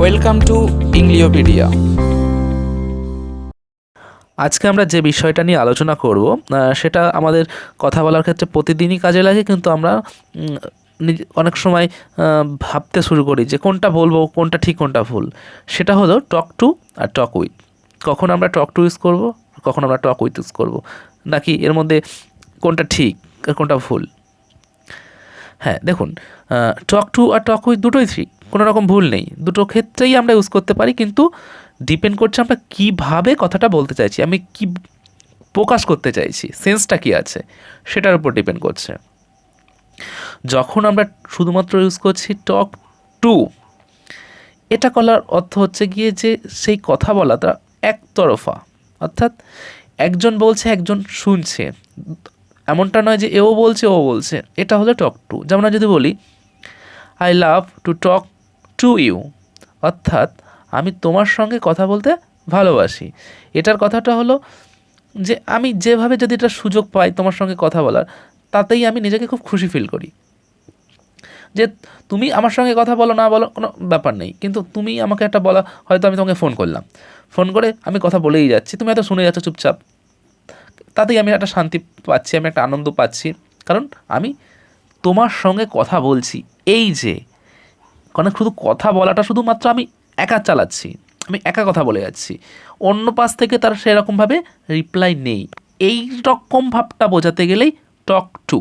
Welcome to ইংলিওপিডিয়া। আজকে আমরা যে বিষয়টা নিয়ে আলোচনা করব সেটা আমাদের কথা বলার ক্ষেত্রে প্রতিদিনই কাজে লাগে, কিন্তু আমরা অনেক সময় ভাবতে শুরু করি যে কোনটা বলব, কোনটা ঠিক, কোনটা ভুল। সেটা হলো talk to R talk with. কখন আমরা টক টু ইউজ করব, কখন আমরা টক উইথ ইউজ করব, নাকি এর মধ্যে কোনটা ঠিক, আর কোনটা ভুল। হ্যাঁ দেখুন talk to R talk with দুটোই ঠিক কোনো রকম ভুল নেই। দুটো ক্ষেত্রেই আমরা ইউজ করতে পারি, কিন্তু ডিপেন্ড করছে আমরা কীভাবে কথাটা বলতে চাইছি, আমি কি প্রকাশ করতে চাইছি সেন্সটা কী আছে, সেটার উপর ডিপেন্ড করছে। যখন আমরা শুধুমাত্র ইউজ করছি টক টু এটা করার অর্থ হচ্ছে গিয়ে যে সেই কথা বলাটা একতরফা, অর্থাৎ একজন বলছে, একজন শুনছে। এমনটা নয় যে এও বলছে, ও বলছে, এটা হলো টক টু যেমন যদি বলি I love to talk to you অর্থাৎ আমি তোমার সঙ্গে কথা বলতে ভালোবাসি। এটার কথাটা হলো যে আমি যেভাবে যদি এটা সুযোগ পাই তোমার সঙ্গে কথা বলার, তাতেই আমি নিজেকে খুব খুশি ফিল করি। যে তুমি আমার সঙ্গে কথা বলো না বলো কোনো ব্যাপার নেই, কিন্তু তুমি আমাকে একটা বলা, হয়তো আমি তোমাকে ফোন করলাম। ফোন করে আমি কথা বলেই যাচ্ছি, তুমি হয়তো শুনে যাচ্ছ চুপচাপ। তাতেই আমি একটা শান্তি পাচ্ছি, আমি একটা আনন্দ পাচ্ছি। কারণ আমি তোমার সঙ্গে কথা বলছি, এই যে কারণ শুধু কথা বলাটা শুধুমাত্র আমি একা চালাচ্ছি, আমি একা কথা বলে যাচ্ছি। অন্য পাশ থেকে তার সেরকমভাবে রিপ্লাই নেই। এই রকম ভাবটা বোঝাতে গেলেই টক টু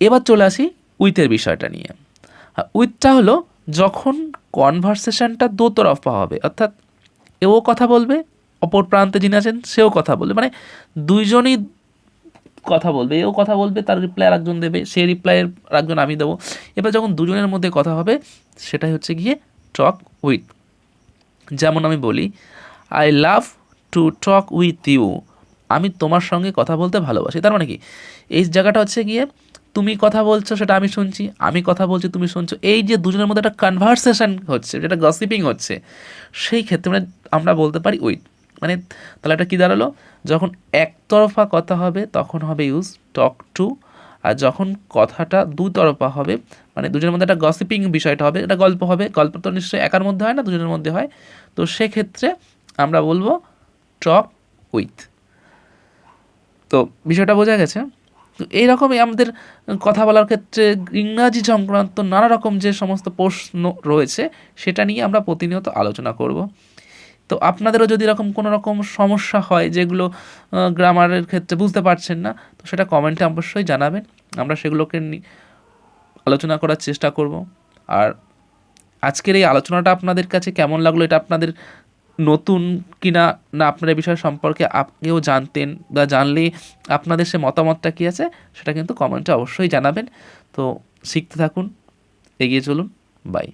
এবার চলে আসি উইথের বিষয়টা নিয়ে। উইথটা হলো যখন কনভারসেশনটা দোতরফা হবে, অর্থাৎ এও কথা বলবে, অপর প্রান্তে যিনি আছেন সেও কথা বলবে। মানে দুইজনই কথা বলবে, এও কথা বলবে, তার রিপ্লাই আর একজন দেবে, সে রিপ্লাইয়ের আর একজন আমি দেবো। এবার যখন দুজনের মধ্যে কথা হবে, সেটাই হচ্ছে গিয়ে টক উইথ যেমন আমি বলি I love to talk with you আমি তোমার সঙ্গে কথা বলতে ভালোবাসি। তার মানে কি? এই জায়গাটা হচ্ছে গিয়ে, তুমি কথা বলছো, সেটা আমি শুনছি। আমি কথা বলছি, তুমি শুনছো। এই যে দুজনের মধ্যে একটা কনভারসেশন হচ্ছে, যেটা গসিপিং হচ্ছে, সেই ক্ষেত্রে মানে আমরা বলতে পারি উইথ মানে তাহলে এটা কী দাঁড়াল? যখন একতরফা কথা হবে, তখন হবে ইউজ টক টু আর যখন কথাটা দুতরফা হবে মানে দুজনের মধ্যে একটা গসিপিং বিষয়টা হবে, এটা গল্প হবে, গল্প তো নিশ্চয়ই একার মধ্যে হয় না, দুজনের মধ্যে হয়। তো সেক্ষেত্রে আমরা বলব টক উইথ তো বিষয়টা বোঝা গেছে। তো এইরকমই আমাদের কথা বলার ক্ষেত্রে ইংরাজি সংক্রান্ত নানা রকম যে সমস্ত প্রশ্ন রয়েছে, সেটা নিয়ে আমরা প্রতিনিয়ত আলোচনা করব। তো আপনাদেরও যদি এরকম কোনো রকম সমস্যা হয়, যেগুলো গ্রামারের ক্ষেত্রে বুঝতে পারছেন না, তো সেটা কমেন্টে অবশ্যই জানাবেন। আমরা সেগুলোকে আলোচনা করার চেষ্টা করব। আর আজকের এই আলোচনাটা আপনাদের কাছে কেমন লাগল, এটা আপনাদের নতুন কিনা, না আপনার বিষয় সম্পর্কে আপনিও জানতেন বা জানলে আপনাদের সে মতামতটা কী আছে, সেটা কিন্তু কমেন্টে অবশ্যই জানাবেন। তো শিখতে থাকুন, এগিয়ে চলুন, বাই।